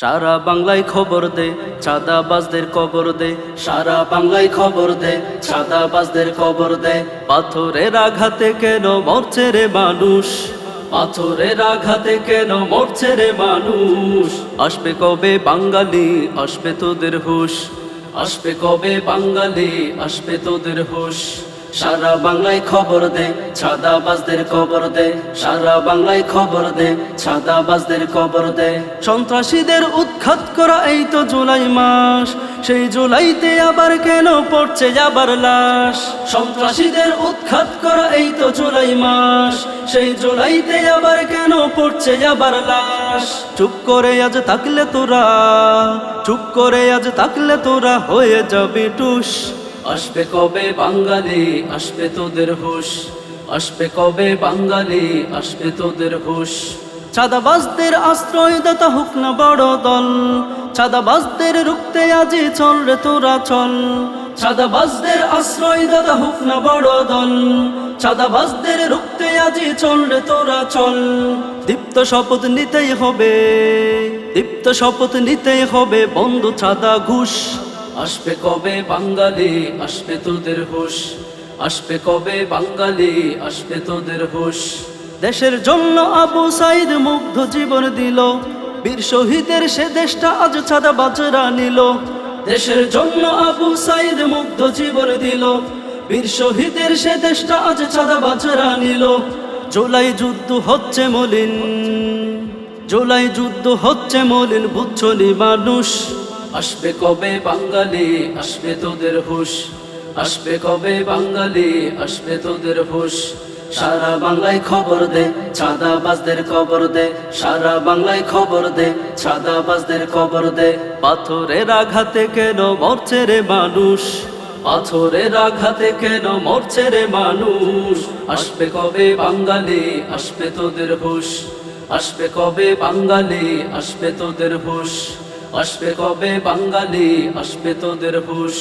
সারা বাংলায় খবর দে, চাঁদাবাজদের কবর দে। সারা বাংলায় খবর দে, চাঁদাবাজদের কবর দে। পাথরের আঘাতে কেন মরছে রে মানুষ? পাথরের আঘাতে কেন মরছে রে মানুষ? আসবে কবে বাঙালি, আসবে তোদের হুশ? আসবে কবে বাঙালি, আসবে তোদের হুশ? সারা বাংলায় খবর দে, ছাদাবাজদের খবর দে। সারা বাংলায় খবর দে, ছাদাবাজদের খবর দে। সন্ত্রাসীদের উৎখাত করা এই তো জুলাই মাস, সেই জুলাইতে আবার কেন পড়ছে যাবার লাশ? সন্ত্রাসীদের উৎখাত করা এই তো জুলাই মাস, সেই জুলাইতে আবার কেন পড়ছে যাবার লাশ? চুপ করে আজ থাকলে তোরা, চুপ করে আজ থাকলে তোরা হয়ে যাবে টুস। আসবে কবে বাঙালি? আসবে তোদের হুশ। আসবে কবে বাঙালি? আসবে তোদের হুশ। আশ্রয় দাতা হোক না বড় দল। চাঁদাবাজদের রুখতে আজি চল রে তোরা চল। চাঁদাবাজদের আশ্রয় দাতা হোক না বড় দল। চাঁদাবাজদের রুখতে আজি চল রে তোরা চল। দীপ্ত শপথ নিতেই হবে। দীপ্ত শপথ নিতেই হবে। বন্ধু চাঁদা ঘুষ। আসবে কবে বাঙালি? আসবে তোদের হুশ। আসবে কবে বাঙালি? আসবে তোদের হুশ। দেশের জন্য আবু সাইদ মুগ্ধ জীবন দিল। বীর শহীদের সে দেশটা আজ ছাদা বাজরা নিল। দেশের জন্য আবু সাইদ মুগ্ধ জীবন দিল। বীর শহীদের সে দেশটা আজ ছাদা বাজরা নিল। জুলাই যুদ্ধ হচ্ছে মলিন। জুলাই যুদ্ধ হচ্ছে মলিন, বুঝছনি মানুষ। আসবে কবে বাঙালি? আসবে তোদের হুশ। আসবে কবে বাঙালি? আসবে তোদের হুশ। সারা বাংলায় খবর দে ছাদাবাজদের খবর দে। সারা বাংলায় খবর দে ছাদাবাজদের খবর দে। পাথরের আঘাতে কেন মরছে রে মানুষ? পাথরের আঘাতে কেন মরছে রে মানুষ? আসবে কবে বাঙালি? আসবে তোদের হুশ। আসবে কবে বাঙালি? আসবে তোদের হুশ। আসবে কবে বাঙালি? আসবে তোদের হুশ।